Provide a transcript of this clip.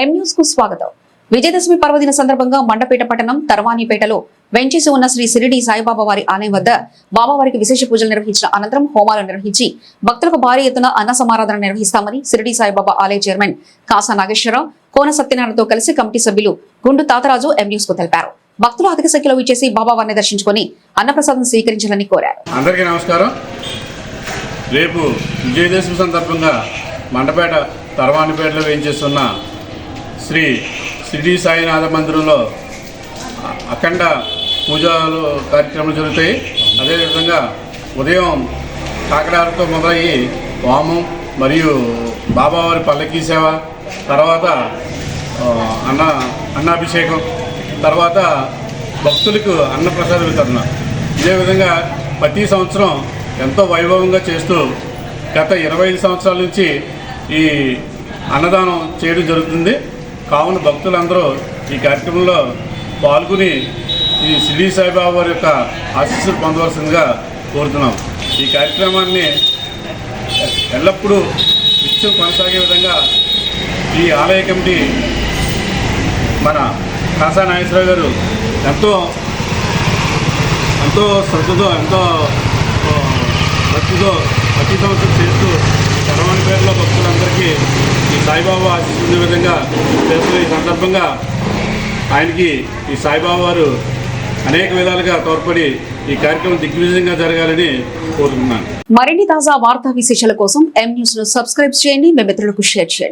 కు స్వాగతం. విజయదశమి పర్వదిన సందర్భంగా మండపేట పట్టణం తర్వాణిపేటలో వెంచేసి ఉన్న శ్రీ సిరిడి సాయిబాబా వారి ఆలయం వద్ద బాబావారికి విశేష పూజలు నిర్వహించిన అనంతరం హోమాలు నిర్వహించి భక్తులకు భారీ ఎత్తున అన్న సమారాధన నిర్వహిస్తామని సిరిడి సాయిబాబా ఆలయ చైర్మన్ కాసా నాగేశ్వరరావు కోన సత్యనారాయణతో కలిసి కమిటీ సభ్యులు గుండు తాతరాజు ఎం కు తెలిపారు. భక్తులు అధిక సంఖ్యలో విచ్చేసి బాబావారిని దర్శించుకుని అన్నప్రసాదం స్వీకరించాలని కోరారు. అందరికీ నమస్కారం. రేపు విజయదశమి సందర్భంగా మండపేట తర్వానిపేటలో వేయించేస్తున్న శ్రీ షిరిడి సాయినాథ మందిరంలో అఖండ పూజలు కార్యక్రమాలు జరుగుతాయి. అదేవిధంగా ఉదయం కాకడాలతో మొదలయ్యి వామం మరియు బాబావారి పల్లకీ సేవ తర్వాత అన్న అన్నాభిషేకం తర్వాత భక్తులకు అన్నప్రసాద వితరణ. ఇదే విధంగా ప్రతి సంవత్సరం ఎంతో వైభవంగా చేస్తూ గత ఇరవై ఐదు సంవత్సరాల నుంచి ఈ అన్నదానం చేయడం జరుగుతుంది. కావున భక్తులందరూ ఈ కార్యక్రమంలో పాల్గొని ఈ షిరిడి సాయిబాబా వారి యొక్క ఆశీస్సులు పొందవలసిందిగా కోరుతున్నాం. ఈ కార్యక్రమాన్ని ఎల్లప్పుడూ నిత్యం కొనసాగే విధంగా ఈ ఆలయ కమిటీ మన కాసా నాగేశ్వరరావు గారు ఎంతో ఎంతో శ్రద్ధతో ఎంతో భక్తితో ప్రతి సంవత్సరం చేస్తూ చరవాణి పేరులో భక్తులందరికీ సాయిబాబా ఆశిస్తున్న విధంగా చేస్తున్న ఈ సందర్భంగా ఆయనకి ఈ సాయిబాబా వారు అనేక విధాలుగా తోడ్పడి ఈ కార్యక్రమం దిగ్విజయంగా జరగాలని కోరుతున్నాను మరిన్ని తాజా వార్తా విశేషాల కోసం ఎం న్యూస్ను సబ్స్క్రైబ్ చేయండి. మీ మిత్రులకు షేర్ చేయండి.